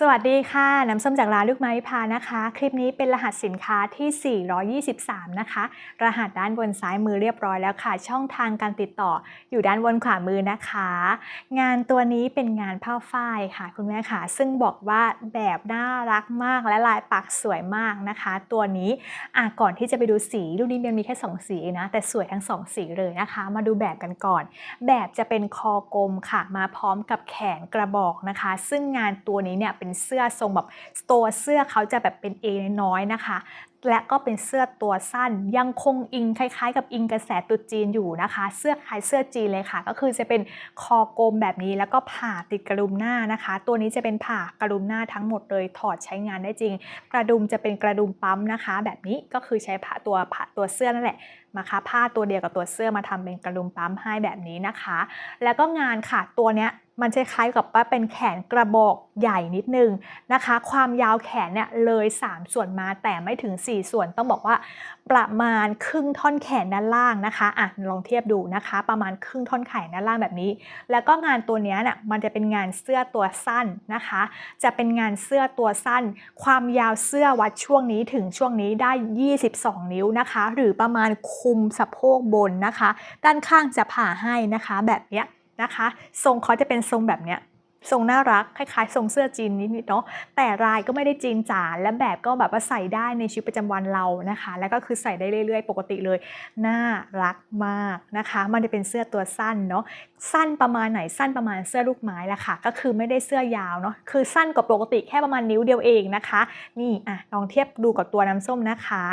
สวัสดีค่ะ น้ำส้มจากร้านลูกไม้พานะคะ คลิปนี้เป็นรหัสสินค้าที่ 423 นะคะ รหัสด้านบนซ้ายมือเรียบร้อยแล้วค่ะ ช่องทางการติดต่ออยู่ด้านบนขวามือนะคะ งานตัวนี้เป็นงานผ้าฝ้ายค่ะ คุณแม่ค่ะ ซึ่งบอกว่าแบบน่ารักมากและลายปักสวยมากนะคะ ตัวนี้อะก่อนที่จะไปดูสีรูปนี้มันมีแค่ 2 สีนะ แต่สวยทั้ง 2 สีเลยนะคะ มาดูแบบกันก่อน แบบจะเป็นคอกลมค่ะ มาพร้อมกับแขนกระบอกนะคะ ซึ่งงานตัวนี้เนี่ยเป็นเสื้อทรงแบบตัวเสื้อเขาจะแบบเป็นเอน้อยนะคะ และก็เป็นเสื้อตัวสั้นยังคงอิงคล้ายๆ กับอิงกระแสตุดจีนอยู่นะคะ เสื้อคล้ายเสื้อจีนเลยค่ะ ก็คือจะเป็นคอกลมแบบนี้แล้วก็ผ่าติดกระดุมหน้านะคะ ตัวนี้จะเป็นผ่ากระดุมหน้าทั้งหมดเลยถอดใช้งานได้จริง กระดุมจะเป็นกระดุมปั๊มนะคะ แบบนี้ก็คือใช้ผ้าตัวผ้าตัวเสื้อนั่นแหละมาคะผ้าตัวเดียวกับตัวเสื้อมาทำเป็นกระดุมปั๊มให้แบบนี้นะคะ แล้วก็งานค่ะตัวเนี้ย มันจะคล้ายกับว่าเป็นแขนกระบอกใหญ่นิดนึงนะคะ ความยาวแขนเนี่ยเลย 3 ส่วนมาแต่ไม่ถึง 4 ส่วนต้องบอกว่าประมาณครึ่งท่อนแขนด้านล่างนะคะอะลองเทียบดูนะคะ ประมาณครึ่งท่อนแขนด้านล่างแบบนี้ แล้วก็งานตัวเนี้ยเนี่ยมันจะเป็นงานเสื้อตัวสั้นนะคะ จะเป็นงานเสื้อตัวสั้น ความยาวเสื้อวัดช่วงนี้ถึงช่วงนี้ได้ 22 นิ้วนะคะ หรือประมาณคุมสะโพกบนนะคะ ด้านข้างจะผ่าให้นะคะแบบเนี้ย นะคะ ทรงเขาจะเป็นทรงแบบเนี้ยทรงน่ารักคล้ายๆ ทรงเสื้อจีนนิดๆเนาะแต่ลายก็ไม่ได้จีนจ๋าและแบบก็แบบว่าใส่ได้ในชีวิตประจำวันเรานะคะ แล้วก็คือใส่ได้เรื่อยๆ ปกติเลย น่ารักมากนะคะ มันจะเป็นเสื้อตัวสั้นเนาะสั้นประมาณไหนสั้นประมาณเสื้อลูกไม้แหละค่ะ ก็คือไม่ได้เสื้อยาวเนาะคือสั้นกว่าปกติแค่ประมาณนิ้วเดียวเองนะคะ นี่อะลองเทียบดูกับตัวน้ำส้มนะคะ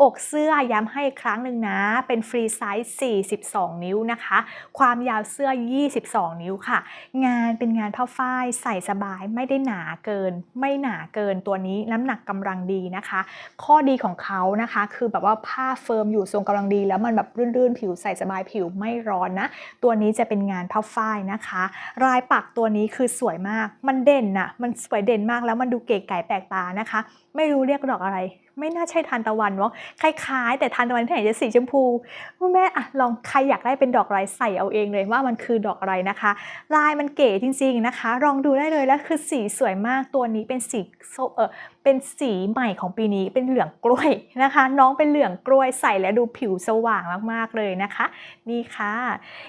อกเสื้อย้ำให้ครั้งหนึ่งนะ เป็นฟรีไซส์ 42 นิ้วนะคะ ความยาวเสื้อ 22 นิ้วค่ะ งานเป็นงานผ้าฝ้ายใส่สบายไม่ได้หนาเกิน ไม่หนาเกินตัวนี้น้ำหนักกำลังดีนะคะ ข้อดีของเขานะคะ คือแบบว่าผ้าเฟิร์มอยู่ทรงกำลังดี แล้วมันแบบรื่นๆ ผิวใส่สบายผิวไม่ร้อนนะ ตัวนี้จะเป็นงานผ้าฝ้ายนะคะลายปักตัวนี้คือสวยมาก มันเด่นน่ะมันสวยเด่นมากแล้วมันดูเก๋ไก่แปลกตานะคะ ไม่รู้เรียกดอกอะไร ไม่น่าใช่ทานตะวันเนาะคล้ายๆ แต่ทานตะวันที่ไหนจะสีชมพูคุณแม่อะลองใครอยากได้เป็นดอกอะไรใส่เอาเองเลยว่ามันคือดอกอะไรนะคะ ลายมันเก๋จริงๆนะคะ ลองดูได้เลยแล้วคือสีสวยมากตัวนี้เป็นสีส้มเออเป็นสีใหม่ของปีนี้เป็นเหลืองกล้วยนะคะ น้องเป็นเหลืองกล้วยใส่แล้วดูผิวสว่างมากๆเลยนะคะ นี่ค่ะ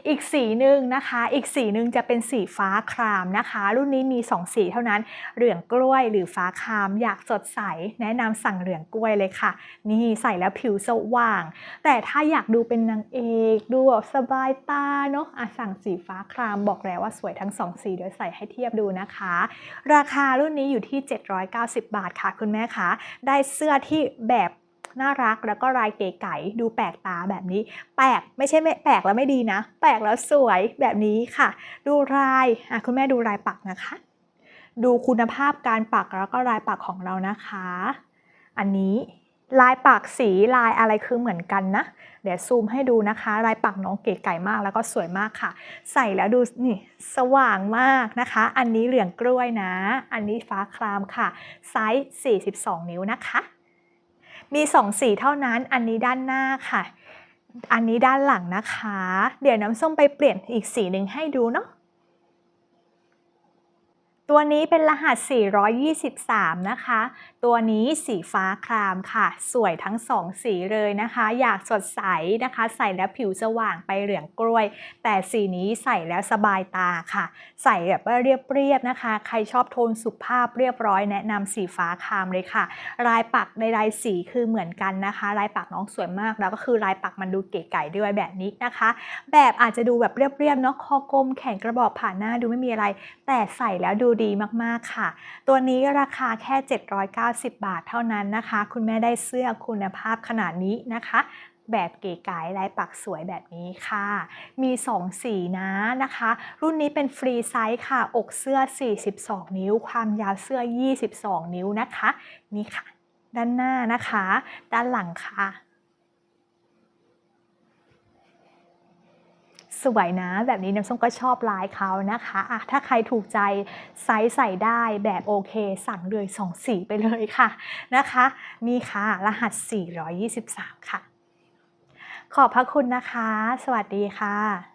อีกสีหนึ่งนะคะ อีกสีหนึ่งจะเป็นสีฟ้าครามนะคะ รุ่นนี้มี 2 สีเท่านั้น เหลืองกล้วยหรือฟ้าครามอยากสดใสแนะนำสั่งเหลืองกล้วยเลยค่ะ นี่ใส่แล้วผิวสว่าง แต่ถ้าอยากดูเป็นนางเอกดูแบบสบายตาเนาะอะสั่งสีฟ้าครามบอกแล้วว่าสวยทั้ง 2 สีเดี๋ยวใส่ให้เทียบดูนะคะ ราคารุ่นนี้อยู่ที่ 790 บาทค่ะคุณแม่คะได้เสื้อที่แบบน่ารักแล้วก็ลายเก๋ไก๋ดูแปลกตาแบบนี้ แปลกไม่ใช่ไม่แปลกแล้วไม่ดีนะ แปลกแล้วสวยแบบนี้ค่ะ ดูลายอะคุณแม่ดูลายปักนะคะ ดูคุณภาพการปักแล้วก็ลายปักของเรานะคะ อันนี้ ลายปักสีลายอะไรคือเหมือนกันนะ เดี๋ยวซูมให้ดูนะคะ ลายปักน้องเก๋ไก่มากแล้วก็สวยมากค่ะ ใส่แล้วดูนี่สว่างมากนะคะ อันนี้เหลืองกล้วยนะ อันนี้ฟ้าครามค่ะ ไซส์ 42 นิ้วนะคะ มี 2 สีเท่านั้น อันนี้ด้านหน้าค่ะ อันนี้ด้านหลังนะคะ เดี๋ยวน้ำส้มไปเปลี่ยนอีกสีหนึ่งให้ดูเนาะ ตัวนี้เป็นรหัส 423 นะคะ ตัวนี้สีฟ้าครามค่ะ สวยทั้ง 2 สีเลยนะคะ อยากสดใสนะคะ ใส่แล้วผิวสว่างไปเหลืองกล้วย แต่สีนี้ใส่แล้วสบายตาค่ะ ใส่แบบว่าเรียบๆนะคะ ใครชอบโทนสุภาพเรียบร้อยแนะนำสีฟ้าครามเลยค่ะ ลายปักในลายสีคือเหมือนกันนะคะ ลายปักน้องสวยมากแล้วก็คือลายปักมันดูเก๋ไก่ด้วยแบบนี้นะคะ แบบอาจจะดูแบบเรียบๆเนาะคอกลมแขนกระบอกผ่านหน้าดูไม่มีอะไร แต่ใส่แล้วดูดีมากๆค่ะ ตัวนี้ราคาแค่ 790 บาทเท่านั้นนะคะ คุณแม่ได้เสื้อคุณภาพขนาดนี้นะคะแบบเก๋ไก๋ลายปักสวยแบบนี้ค่ะ มี 2 สีนะนะคะ รุ่นนี้เป็นฟรีไซส์ค่ะ อกเสื้อ 42 นิ้ว ความยาวเสื้อ 22 นิ้วนะคะ นี่ค่ะ ด้านหน้านะคะ ด้านหลังค่ะ สวยนะ แบบนี้น้ำส้มก็ชอบลายเขานะคะอะถ้าใครถูกใจไซส์ใส่ได้แบบโอเค สั่งเลย2สีไปเลยค่ะนะคะ นี่ค่ะ รหัส 423 ค่ะ ขอบพระคุณนะคะ สวัสดีค่ะ